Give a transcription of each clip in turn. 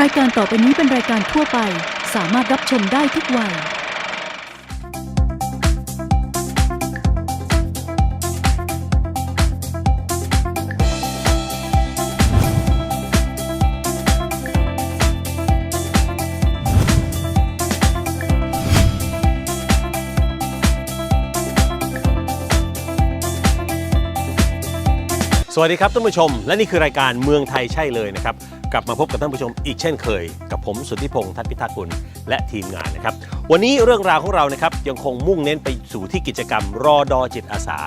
รายการต่อไปนี้เป็นรายการทั่วไป สามารถรับชมได้ทุกวัย สวัสดีครับท่านผู้ชม และนี่คือรายการเมืองไทยใช่เลยนะครับ กลับมาพบกับท่านผู้ชมอีกเช่นเคย กับผมสุทธิพงษ์ทัศน์พิทักษ์กุลและทีมงานนะครับ วันนี้เรื่องราวของเรานะครับยังคงมุ่งเน้นไปสู่ที่กิจกรรมรอดอจิตอาสา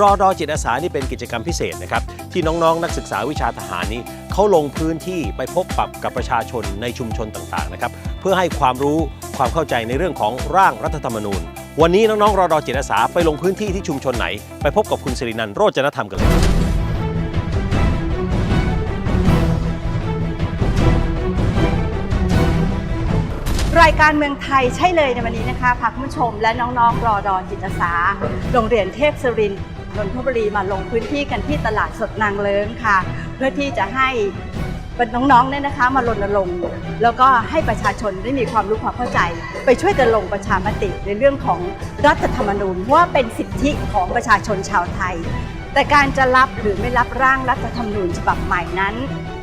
รอดอจิตอาสานี่เป็นกิจกรรมพิเศษนะครับ ที่น้องๆ นักศึกษาวิชาทหารนี้เขาลงพื้นที่ไปพบปะกับประชาชนในชุมชนต่างๆนะครับเพื่อให้ความรู้ความเข้าใจในเรื่องของร่างรัฐธรรมนูญ วันนี้น้องๆรอดอจิตอาสาไปลงพื้นที่ที่ชุมชนไหน ไปพบกับคุณสิรินันโรจนธรรมกันเลย รายการเมืองไทยใช่เลยในวันนี้นะคะพาคุณผู้ชมและน้องๆรอดอนจิตอาสาโรงเรียนเทพสรินนนทบุรีมาลงพื้นที่กันที่ตลาดสดนางเลิ้งค่ะ เพื่อที่จะให้เป็น้องๆเนี่ยนะคะ มารณรงค์แล้วก็ให้ประชาชนได้มีความรู้ความเข้าใจ ไปช่วยกันลงประชามติในเรื่องของรัฐธรรมนูญว่าเป็นสิทธิของประชาชนชาวไทย แต่การจะรับหรือไม่รับร่างรัฐธรรมนูญฉบับใหม่นั้น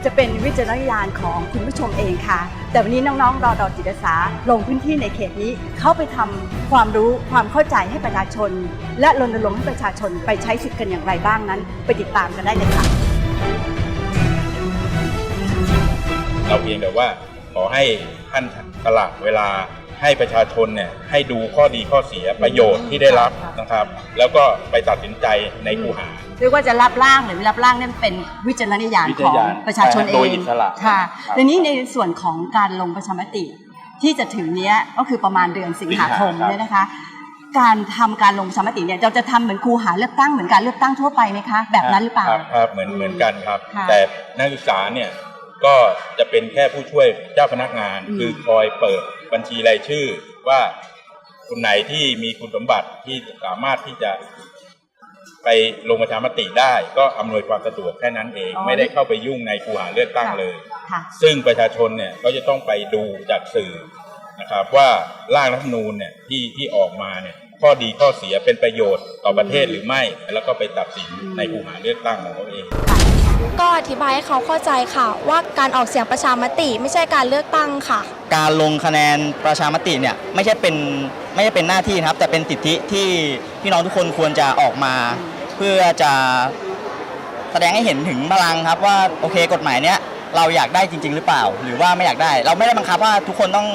จะเป็นวิจารณญาณของคุณผู้ชมเองค่ะ แต่วันนี้น้องๆรอดอจิตอาสาลงพื้นที่ในเขตนี้เข้าไปทำความรู้ความเข้าใจให้ประชาชน และรณรงค์ให้ประชาชนไปใช้สิทธิ์กันอย่างไรบ้างนั้น ไปติดตามกันได้เลยค่ะเราเพียงแต่ว่าขอให้ท่านตลาดเวลา ให้ประชาชนเนี่ยให้ดูข้อดีข้อเสียประโยชน์ที่ได้รับนะครับ แล้วก็ไปตัดสินใจในคูหา เรียกว่าจะรับร่างหรือไม่รับร่างเนี่ยเป็นวิจารณญาณวิขจารองณญาณประชาชนเอโดยงอิสระ ค่ะครับทีนี้ในส่วนของการลงประชามติ ที่จะถึงเนี้ยก็คือประมาณเดือนสิงหาคมสิงหาครับ เนี่ยนะคะ การทำการลงประชามติเนี่ยเราจะทำเหมือนครูหาเลือกตั้งเหมือนการเลือกตั้งทั่วไปไหมคะ แบบนั้นหรือเปล่า ครับครับเหมือนเหมือนกันครับ ค่ะแต่นักศึกษาเนี่ยก็จะเป็นแค่ผู้ช่วยเจ้าพนักงาน อืมคือคอยเปิด บัญชีรายชื่อว่าคนไหนที่มีคุณสมบัติที่สามารถที่จะไปลงประชามติได้ก็อำนวยความสะดวกแค่นั้นเองไม่ได้เข้าไปยุ่งในคูหาเลือกตั้งเลย ค่ะ ซึ่งประชาชนเนี่ยก็จะต้องไปดูจากสื่อนะครับว่าร่างรัฐธรรมนูญเนี่ยที่ที่ออกมาเนี่ยข้อดีข้อเสียเป็นประโยชน์ต่อประเทศหรือไม่ แล้วก็ไปตัดสินในคูหาเลือกตั้งของเขาเอง ก็อธิบายให้เขาเข้าใจค่ะ ว่าการออกเสียงประชามติไม่ใช่การเลือกตั้งค่ะ การลงคะแนนประชามติเนี่ยไม่ใช่เป็นไม่ใช่เป็นหน้าที่นะครับ แต่เป็นสิทธิที่พี่น้องทุกคนควรจะออกมา เพื่อจะแสดงให้เห็นถึงพลังครับว่าโอเคกฎหมายเนี้ยเราอยากได้จริง ๆ หรือเปล่า หรือว่าไม่อยากได้ เราไม่ได้บังคับว่าทุกคนต้อง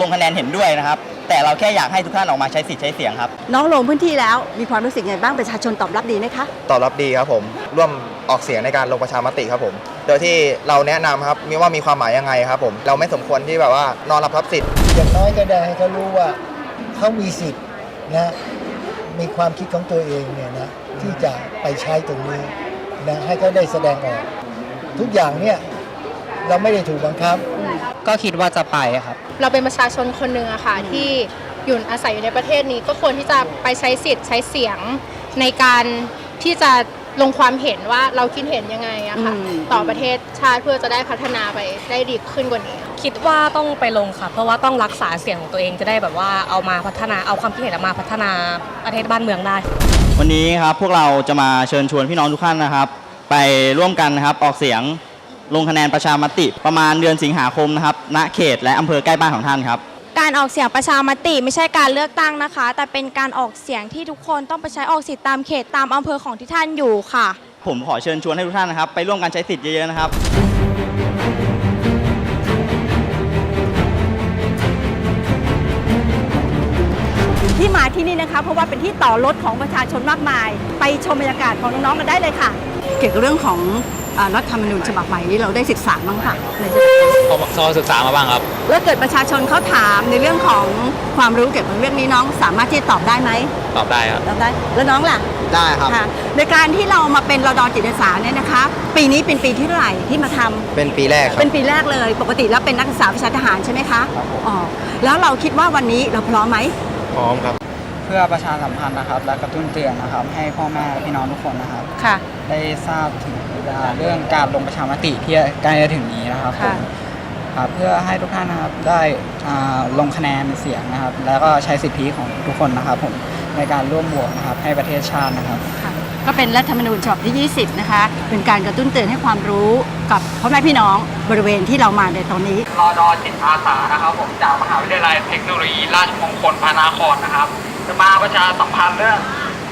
ลงคะแนนเห็นด้วยนะครับ แต่เราแค่อยากให้ทุกท่านออกมาใช้สิทธิ์ใช้เสียงครับ น้องลงพื้นที่แล้วมีความรู้สึกไงบ้างประชาชนตอบรับดีไหมคะ ตอบรับดีครับผม ร่วมออกเสียงในการลงประชามติครับผม โดยที่เราแนะนำครับมีว่ามีความหมายยังไงครับผม เราไม่สมควรที่แบบว่านอนรับทับสิทธิ์ อย่างน้อยก็ได้ให้เขารู้ว่าเขามีสิทธิ์นะมีความคิดของตัวเองเนี่ยนะที่จะไปใช้ตรงนี้นะให้เขาได้แสดงออก ทุกอย่างเนี่ยเราไม่ได้ถูกบังคับ ก็คิดว่าจะไปครับ เราเป็นประชาชนคนหนึ่งอะค่ะที่อยู่อาศัยอยู่ในประเทศนี้ ก็ควรที่จะไปใช้สิทธิ์ใช้เสียงในการที่จะลงความเห็นว่าเราคิดเห็นยังไงอะค่ะ อืม ต่อประเทศชาติเพื่อจะได้พัฒนาไปได้ดีขึ้นกว่านี้ คิดว่าต้องไปลงค่ะ เพราะว่าต้องรักษาเสียงของตัวเองจะได้แบบว่าเอามาพัฒนาเอาความคิดเห็นมาพัฒนาประเทศบ้านเมืองได้ วันนี้ครับพวกเราจะมาเชิญชวนพี่น้องทุกท่านนะครับ ไปร่วมกันนะครับออกเสียง ลงคะแนนประชามติประมาณเดือนสิงหาคมนะครับณเขตและอำเภอใกล้บ้านของท่านครับ การออกเสียงประชามติไม่ใช่การเลือกตั้งนะคะ แต่เป็นการออกเสียงที่ทุกคนต้องไปใช้ออกสิทธิ์ตามเขตตามอำเภอของที่ท่านอยู่ค่ะ ผมขอเชิญชวนให้ทุกท่านนะครับ ไปร่วมกันใช้สิทธิ์เยอะๆนะครับ ที่มาที่นี่นะคะ เพราะว่าเป็นที่ต่อรถของประชาชนมากมาย ไปชมบรรยากาศของน้องๆกันได้เลยค่ะ เกี่ยวกับเรื่องของ อ่ารัฐธรรมนูญฉบับใหม่นี้เราได้ศึกษาบ้างค่ะในซอศึกษามาบ้างครับ แล้วเกิดประชาชนเขาถามในเรื่องของความรู้เกี่ยวกับเรื่องนี้น้องสามารถที่จะตอบได้ไหมตอบได้ครับ ตอบได้ แล้วน้องล่ะได้ครับ ค่ะในการที่เรามาเป็นรดจิตอาสาเนี่ยนะคะ ปีนี้เป็นปีที่เท่าไหร่ที่มาทำ เป็นปีแรกครับเป็นปีแรกเลย ปกติแล้วเป็นนักศึกษาวิชาทหารใช่ไหมคะ อ๋อ แล้วเราคิดว่าวันนี้เราพร้อมไหมพร้อมครับ เพื่อประชาสัมพันธ์นะครับ และกระตุ้นเตือนนะครับ ให้พ่อแม่พี่น้องทุกคนนะครับ ค่ะ ได้ทราบถึงเรื่องการลงประชามติที่ใกล้จะถึงนี้นะครับผค่ะ มครับเพื่อให้ทุกท่านนะครับได้อ่าลงคะแนนเสียงนะครับ แล้วก็ใช้สิทธิของทุกคนนะครับ ผมในการร่วมโหวตนะครับ ให้ประเทศชาตินะครับก็เป็นรัฐธรรมนูญฉบับที่ 20 นะคะ เป็นการกระตุ้นเตือนให้ความรู้กับพ่อแม่พี่น้องบริเวณที่เรามาในตอนนี้ รอดอจิตอาสานะครับผมจากมหาวิทยาลัยเทคโนโลยีราชมงคลพระนครนะครับ จะมาประชาสัมพันธ์เรื่อง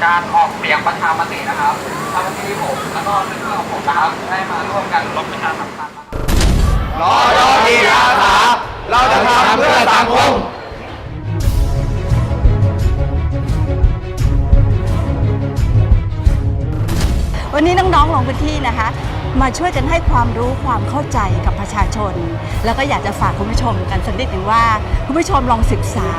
การออกเสียงประชามตินะครับทางที่ผมแล้วก็เพื่อนๆของผมนะครับได้มาร่วมกันลงประชาสัมพันธ์รอดอจิตอาสาเราจะทำเพื่อสังคมวันนี้น้องๆลงพื้นที่นะคะ มาช่วยกันให้ความรู้ความเข้าใจกับประชาชน แล้วก็อยากจะฝากคุณผู้ชมกันสักนิดหนึ่งว่า คุณผู้ชมลองศึกษา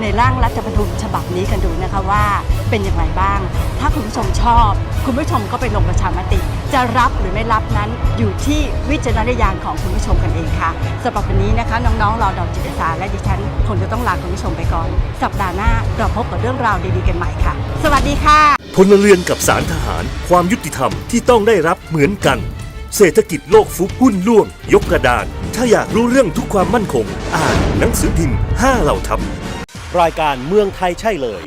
ในร่างรัฐธรรมนูญฉบับนี้กันดูนะคะว่าเป็นอย่างไรบ้าง ถ้าคุณผู้ชมชอบ คุณผู้ชมก็ไปลงประชามติ จะรับหรือไม่รับนั้นอยู่ที่วิจารณญาณของคุณผู้ชมกันเองค่ะสำหรับวันนี้นะคะน้องๆรอดอกจิตอาสาและดิฉันคงจะต้องลาคุณผู้ชมไปก่อน สัปดาห์หน้าเราพบกับเรื่องราวดีๆกันใหม่ค่ะ สวัสดีค่ะพลเรือนกับสารทหาร ความยุติธรรมที่ต้องได้รับเหมือนกัน เศรษฐกิจโลกฟุบหุ้นล่วง ยกกระดาน ถ้าอยากรู้เรื่องทุกความมั่นคง อ่านหนังสือพิมพ์ 5 เหล่าทัพ รายการเมืองไทยใช่เลย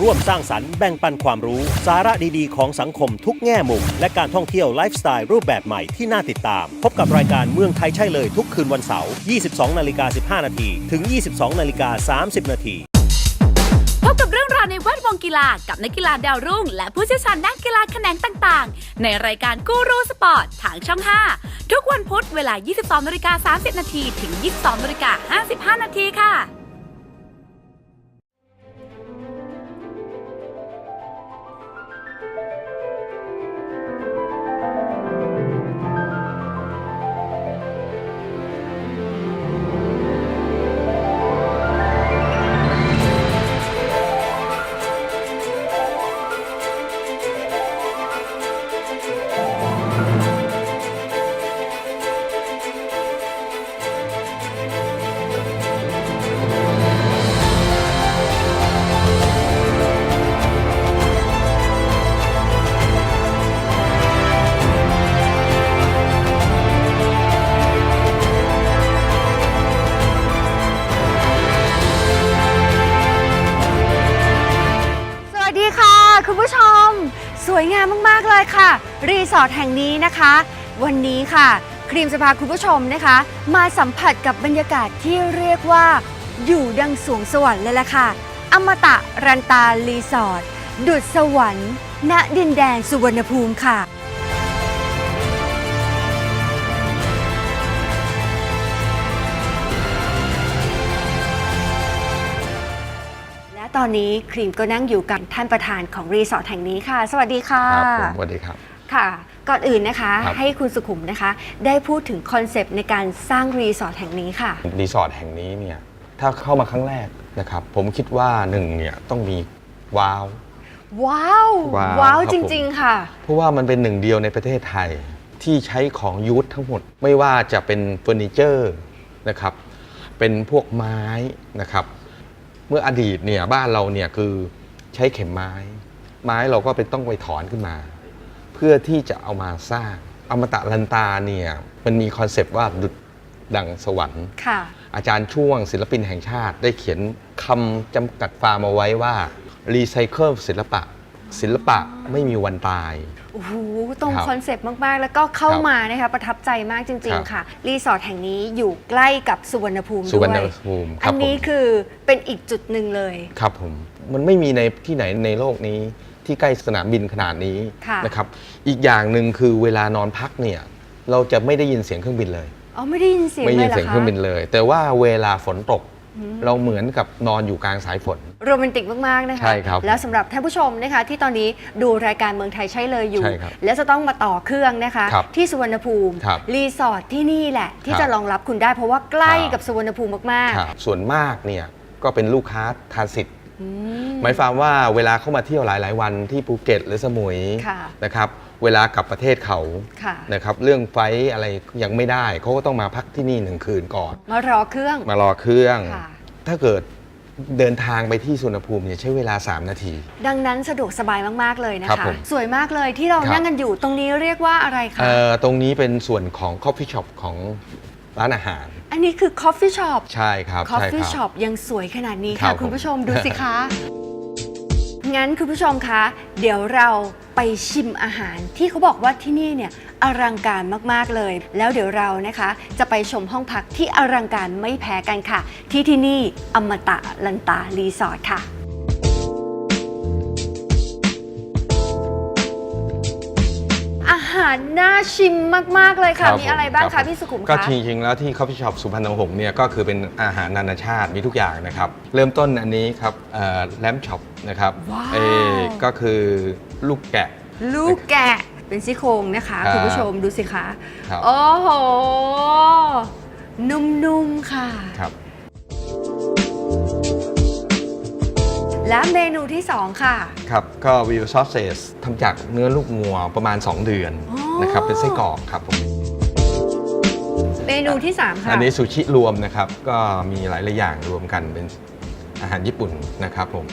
ร่วมสร้างสรรค์แบ่งปันความรู้ สาระดีๆ ของสังคมทุกแง่มุม และการท่องเที่ยวไลฟ์สไตล์รูปแบบใหม่ที่น่าติดตาม พบกับรายการเมืองไทยใช่เลย ทุกคืนวันเสาร์ 22 นาฬิกา 15 นาที ถึง 22 นาฬิกา 30 นาทีพบกับเราวในแวดวงกีฬากับนักกีฬาดาวรุ่ง และผู้เชี่ยวชาญด้านกีฬาแขนงต่างๆ ในรายการกูรูสปอร์ตทางช่อง 5 ทุกวันพุธเวลา 22นาฬิกา30 นาทีถึง 22นาฬิกา55 นาทีค่ะ วยงามมากๆเลยค่ะ รีสอร์ทแห่งนี้นะคะ วันนี้ค่ะ ครีมจะพาคุณผู้ชมนะคะ มาสัมผัสกับบรรยากาศที่เรียกว่า อยู่ดังสวงสวรรค์เลยล่ะค่ะ อมตะรันตารีสอร์ทดุดสวรรค์ ณดินแดนสุวรรณภูมิค่ะ ตอนนี้ครีมก็นั่งอยู่กับท่านประธานของรีสอร์ทแห่งนี้ค่ะ สวัสดีค่ะครับผมสวัสดีครับ ค่ะ ก่อนอื่นนะคะ ครับ ให้คุณสุขุมนะคะ ได้พูดถึงคอนเซปต์ในการสร้างรีสอร์ทแห่งนี้ค่ะ รีสอร์ทแห่งนี้เนี่ยถ้าเข้ามาครั้งแรกนะครับผมคิดว่าหนึ่งเนี่ยต้องมีว้าว ว้าว ว้าวว้าวครับจผม ริง ๆ ค่ะ เพราะว่ามันเป็นหนึ่งเดียวในประเทศไทยที่ใช้ของยูททั้งหมด ไม่ว่าจะเป็นเฟอร์นิเจอร์นะครับเป็นพวกไม้นะครับ เมื่ออดีตเนี่ยบ้านเราเนี่ยคือใช้เข็มไม้ ไม้เราก็เป็นต้องไปถอนขึ้นมา เพื่อที่จะเอามาสร้างอมตะลันตาเนี่ยมันมีคอนเซปต์ว่าดุดดังสวรรค์ค่ะอาจารย์ช่วงศิลปินแห่งชาติได้เขียนคำจำกัดความเอาไว้ว่ารีไซเคิลศิลปะ ศิลปะไม่มีวันตาย โอ้โหตรงครับคอนเซปต์มาก ๆ แล้วก็เข้าครับมานะคะประทับใจมากจริง ครับ ๆ ค่ะ รีสอร์ทแห่งนี้อยู่ใกล้กับสุวรรณภูมิสุวรรณด้วย ภูมิคอัรับนผมนี้คือเป็นอีกจุดหนึ่งเลย ครับผมมันไม่มีในที่ไหนในโลกนี้ที่ใกล้สนามบินขนาดนี้ค่ะ นะครับอีกอย่างหนึ่งคือเวลานอนพักเนี่ยเราจะไม่ได้ยินเสียงเครื่องบินเลย อ๋อไม่ได้ยินเสียงไม่เลยิยนเหรอเสียงคะเครื่องบินเลย แต่ว่าเวลาฝนตกอืม เราเหมือนกับนอนอยู่กลางสายฝน โรแมนติกมาก ๆ นะคะ ใช่ครับแล้วสำหรับท่านผู้ชมนะคะที่ตอนนี้ดูรายการเมืองไทยใช่เลยอยู่ ใช่ครับแล้วจะต้องมาต่อเครื่องนะคะ ครับที่สุวรรณภูมิครับรีสอร์ทที่นี่แหละ ที่ครับจะรองรับคุณได้เพราะว่าใกล้ครับ กับสุวรรณภูมิมากครับส่วนมากเนี่ยก็เป็นลูกค้าทานสิทธิ์ๆอืม หมายความว่าเวลาเข้ามาเที่ยวหลาย ๆ วันที่ภูเก็ตหรือสมุยค่ะนะครับ เวลากลับประเทศเขาค่ะ นะครับเรื่องไฟล์อะไรยังไม่ได้เขาก็ต้องมาพักที่นี่หนึ่งคืนก่อน มารอเครื่อง มารอเครื่อง ค่ะ ถ้าเกิดเดินทางไปที่สุวรรณภูมิเนี่ยใช้เวลา 3 นาที ดังนั้นสะดวกสบายมาก ๆ เลยนะครัคะ บผมสวยมากเลยที่เราครับ นั่งกันอยู่ตรงนี้เรียกว่าอะไรคะ เอ่อตรงนี้เป็นส่วนของ Coffee Shop ของร้านอาหาร อันนี้คือ coffee shop ใช่ครับใช่ค coffee รับ shop ยังสวยขนาดนี้ครัค่ะบคุณผมผู้ชมดูสิคะ งั้นคุณผู้ชมคะ เดี๋ยวเราไปชิมอาหารที่เขาบอกว่าที่นี่เนี่ยอลังการมากๆเลย แล้วเดี๋ยวเรานะคะ จะไปชมห้องพักที่อลังการไม่แพ้กันค่ะ ที่ที่นี่อมตะลันตารีสอร์ทค่ะาหารน่าชิมมากๆเลยค่ะครับมีอะไรบ้างรัคะผมพี่สุขุมก็คะ จริงๆแล้วที่ Coffee Shop สุพรรณหงษ์เนี่ยก็คือเป็นอาหารนานาชาติมีทุกอย่างนะครับ เริ่มต้นอันนี้ครับแลมช็อปนะครับว้าว เอ่อก็คือลูกแกะ ลูกแกะเป็นซี่โครงนะคะครับคุณผู้ชมดูสิคะครับ โอ้โห นุ่มๆค่ะ ครับและเมนูที่ 2 ค่ะ ครับก็วิวซอสเซสทำจากเนื้อลูกงัวประมาณ 2 เดือน อ๋อ นะครับเป็นไส้กรอกครับผมเมนูที่ 3 ค่ะอันนี้ซูชิรวมนะครับ ก็มีหลายๆอย่างรวมกันเป็นอาหารญี่ปุ่นนะครับผม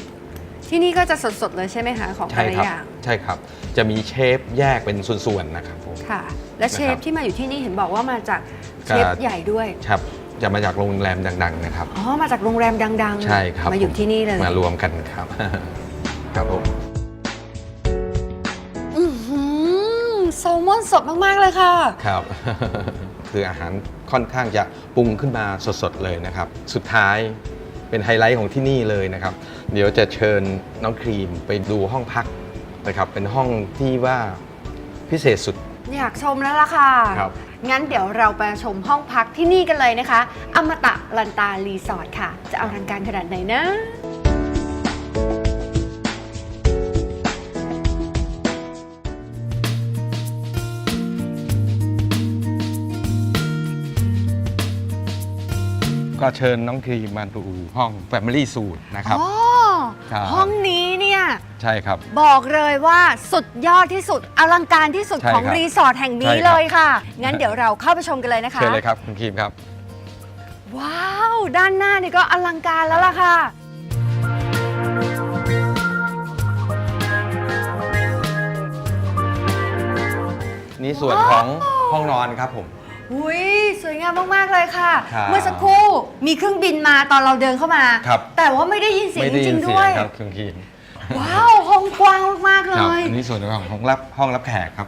ที่นี่ก็จะสดๆเลยใช่ไหมคะของแต่ใช่ละครับอย่างใช่ครับ จะมีเชฟแยกเป็นส่วนๆนะครับผม ค่ะ และเชฟนะครับที่มาอยู่ที่นี่เห็นบอกว่ามาจากเชฟก็ใหญ่ด้วย ครับจะมาจากโรงแรมดัง ๆ นะครับ อ๋อ มาจากโรงแรมดังๆ ใช่ครับมาอยู่ผที่นี่เลย มารวมกันครับ ครับผม ดมาก ๆ เลยค่ะ ครับ คืออาหารค่อนข้างจะปรุงขึ้นมาสดๆเลยนะครับ สุดท้ายเป็นไฮไลท์ของที่นี่เลยนะครับ เดี๋ยวจะเชิญน้องครีมไปดูห้องพักนะครับ เป็นห้องที่ว่าพิเศษสุด อยากชมแล้วล่ะค่ะ ครับ งั้นเดี๋ยวเราไปชมห้องพักที่นี่กันเลยนะคะ อมตะลันตารีสอร์ทค่ะ จะเอารังการขนาดไหนนะ ก็เชิญน้องครีมมาดูห้อง Family Suite นะครับ อ๋อครับห้องนี้เนี่ย ใช่ครับ บอกเลยว่าสุดยอดที่สุดอลังการที่สุดใช่ของครับรีสอร์ทแห่งนี้ใช่ครับ เลยค่ะ งั้นเดี๋ยวเราเข้าไปชมกันเลยนะคะ เชิญเลยครับคุณครีมครับ ว้าว ด้านหน้านี่ก็อลังการแล้วล่ะค่ะ นี่ส่วนของห้องนอนครับผม อุ้ยสวยงามมาก ๆ เลยค่ะ ครับเมื่อสักครู่มีเครื่องบินมาตอนเราเดินเข้ามา ครับ แต่ว่าไม่ได้ยินเสียงไม่จได้ยิรินงๆเสีด้ยวงยครับคุณครีมว้าวห้องกว้างมาก ๆ เลครับยอันนี้ส่วนของห้องรับห้องรับแขกครับ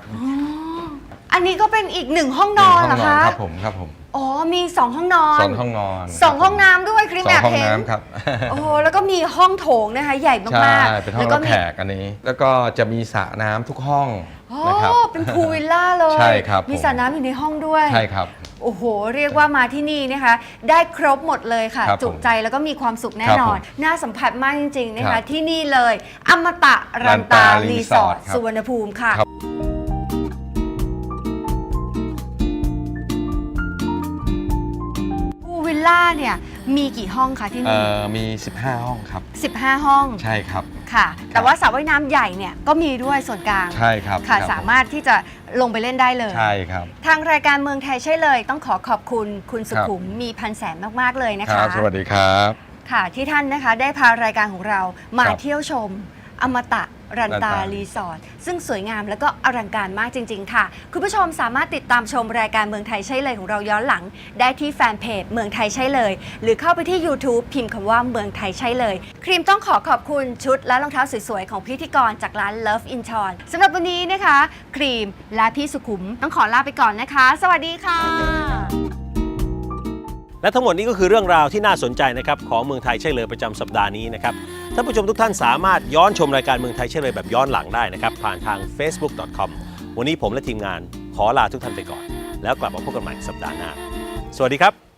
อันนี้ก็เป็นอีกหนึ่งห้องนอนเหรอห้งคะ ครับผมครับผมอ๋อ มีสองห้องนอนสองห้องนอนสองห้องน้ำด้วยครีมสอแองบห้องเห็น น้ำครับ โอ้โหแล้วก็มีห้องโถงนะคะ ใหญ่ใช่มากเป็นๆห้องแล้วก็รับมี แขกอันนี้ แล้วก็จะมีสระน้ำทุกห้อง อ๋อนะครับ เป็นพูลวิลล่าเลยใช่ครับมีผม สระน้ำอยู่ในห้องด้วย ใช่ครับ โอ้โห เรียกว่ามาที่นี่นะคะ ได้ครบหมดเลยค่ะ ครับผมจุใจแล้วก็มีความสุขแน่ครับนผอนมน่าสัมผัสมากจริง ๆ นะครัคะบที่นี่เลย อมตะรันตา รันตารีรีสสออร์ร์ททครับสุวรรณภูมิค่ะ ครับ พูลวิลล่าเนี่ย มีกี่ห้องคะที่เอ่นี่ อมี 15 ห้องครับ 15 ห้อง ใช่ครับ ค่ะ แต่ว่าสระว่ายน้ำใหญ่เนี่ยก็มีด้วยส่วนกลาง ใช่ครับค่ะครับสามารถที่จะลงไปเล่นได้เลย ใช่ครับ ทางรายการเมืองไทยใช่เลย ต้องขอขอบคุณคุณสุครับขุมมีพันแสนมาก ๆ เลยนะคคะรับสวัสดีครับ ค่ะที่ท่านนะคะได้พารายการของเรามาครับ เที่ยวชมอมตะ รันตารันตารีสอร์ทซึ่งสวยงามและก็อลังการมากจริง ๆ ค่ะ คุณผู้ชมสามารถติดตามชมรายการเมืองไทยใช่เลยของเราย้อนหลัง ได้ที่แฟนเพจเมืองไทยใช่เลย หรือเข้าไปที่ YouTube พิมพ์คำว่าเมืองไทยใช่เลย ครีมต้องขอขอบคุณชุดและรองเท้าสวยๆ ของพิธีกรจากร้าน Love in t o n สำหรับวันนี้นะคะ ครีมและพี่สุขุมต้องขอลาไปก่อนนะคะ สวัสดีค่ะ และทั้งหมดนี้ก็คือเรื่องราวที่น่าสนใจนะครับของเมืองไทยใช่เลยประจำสัปดาห์นี้นะครับท่านผู้ชมทุกท่านสามารถย้อนชมรายการเมืองไทยใช่เลยแบบย้อนหลังได้นะครับผ่านทาง facebook.com วันนี้ผมและทีมงานขอลาทุกท่านไปก่อน แล้วกลับมาพบกันใหม่สัปดาห์หน้า สวัสดีครับ